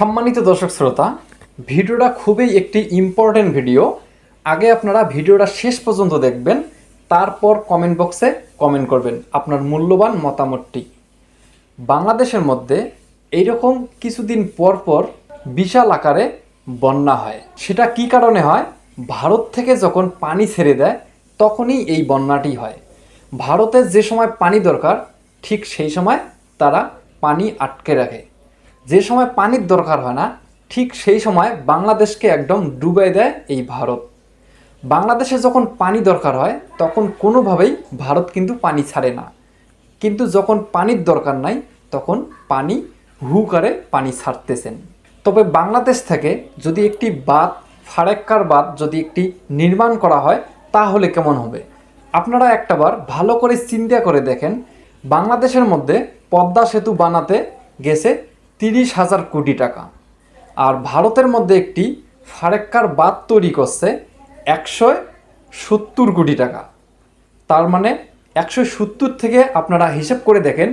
সম্মানিত দর্শক শ্রোতা, ভিডিওটা খুবই একটি ইম্পর্টেন্ট ভিডিও আগে আপনারা ভিডিওটা শেষ পর্যন্ত দেখবেন, তারপর কমেন্ট বক্সে কমেন্ট করবেন আপনার মূল্যবান মতামতটি। বাংলাদেশের মধ্যে এইরকম কিছুদিন পর পর বিশাল আকারে বন্যা হয়। সেটা কি কারণে হয়? ভারত থেকে যখন পানি ছেড়ে দেয়, তখনই এই বন্যাটি হয়। ভারতের যে সময় পানি দরকার, ঠিক সেই সময় তারা পানি আটকে রাখে। যে সময় পানির দরকার হয় না, ঠিক সেই সময় বাংলাদেশকে একদম ডুবাই দেয় এই ভারত। বাংলাদেশে যখন পানি দরকার হয়, তখন কোনোভাবেই ভারত কিন্তু পানি ছাড়ে না। কিন্তু যখন পানির দরকার নাই, তখন পানি হু করে পানি ছাড়তেছেন। তবে বাংলাদেশ থেকে যদি একটি বাঁধ, ফারেক্কার বাঁধ যদি একটি নির্মাণ করা হয়, তাহলে কেমন হবে? আপনারা একটাবার ভালো করে চিন্তা করে দেখেন, বাংলাদেশের মধ্যে পদ্মা সেতু বানাতে গেছে তিরিশ হাজার কোটি টাকা। আর ভারতের মধ্যে একটি ফারেক্কার বাঁধ তৈরি করছে একশো সত্তর কোটি টাকা। তার মানে একশো সত্তর থেকে আপনারা হিসেব করে দেখেন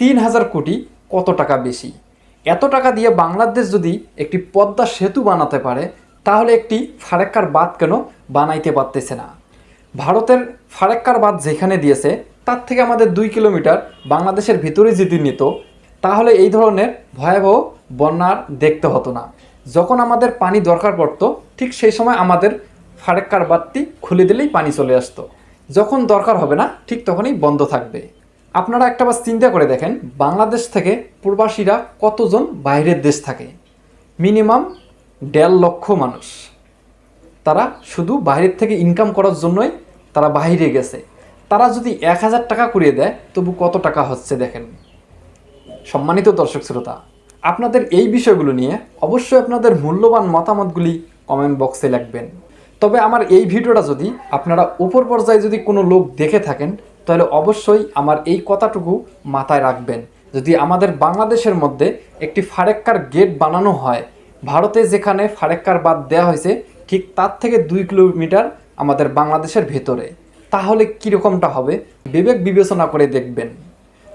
তিন হাজার কোটি কত টাকা বেশি। এত টাকা দিয়ে বাংলাদেশ যদি একটি পদ্মা সেতু বানাতে পারে, তাহলে একটি ফারেক্কার বাঁধ কেন বানাইতে পারতেছে না? ভারতের ফারেক্কার বাঁধ যেখানে দিয়েছে, তার থেকে আমাদের দুই কিলোমিটার বাংলাদেশের ভিতরে যদি নিত তাহলে এই ধরনের ভয়াবহ বন্যার দেখতে হতো না। যখন আমাদের পানি দরকার পড়তো, ঠিক সেই সময় আমাদের ফারেক্কার বাঁধটি খুলে দিলেই পানি চলে আসতো। যখন দরকার হবে না, ঠিক তখনই বন্ধ থাকবে। আপনারা একটা বার চিন্তা করে দেখেন, বাংলাদেশ থেকে প্রবাসীরা কতজন বাইরের দেশ থাকে? মিনিমাম দেড় লক্ষ মানুষ। তারা শুধু বাইরের থেকে ইনকাম করার জন্যই তারা বাইরে গেছে। তারা যদি এক হাজার টাকা করিয়ে দেয়, তবু কত টাকা হচ্ছে দেখেন। সম্মানিত দর্শক শ্রোতা, আপনাদের এই বিষয়গুলো নিয়ে অবশ্যই আপনাদের মূল্যবান মতামতগুলি কমেন্ট বক্সে লিখবেন। তবে আমার এই ভিডিওটা যদি আপনারা উপর পর্যায়ে যদি কোনো লোক দেখে থাকেন, তাহলে অবশ্যই আমার এই কথাটুকু মাথায় রাখবেন। যদি আমাদের বাংলাদেশের মধ্যে একটি ফারেক্কার গেট বানানো হয়, ভারতে যেখানে ফারেক্কার বাদ দেওয়া হয়েছে, ঠিক তার থেকে দুই কিলোমিটার আমাদের বাংলাদেশের ভেতরে, তাহলে কীরকমটা হবে? বিবেক বিবেচনা করে দেখবেন।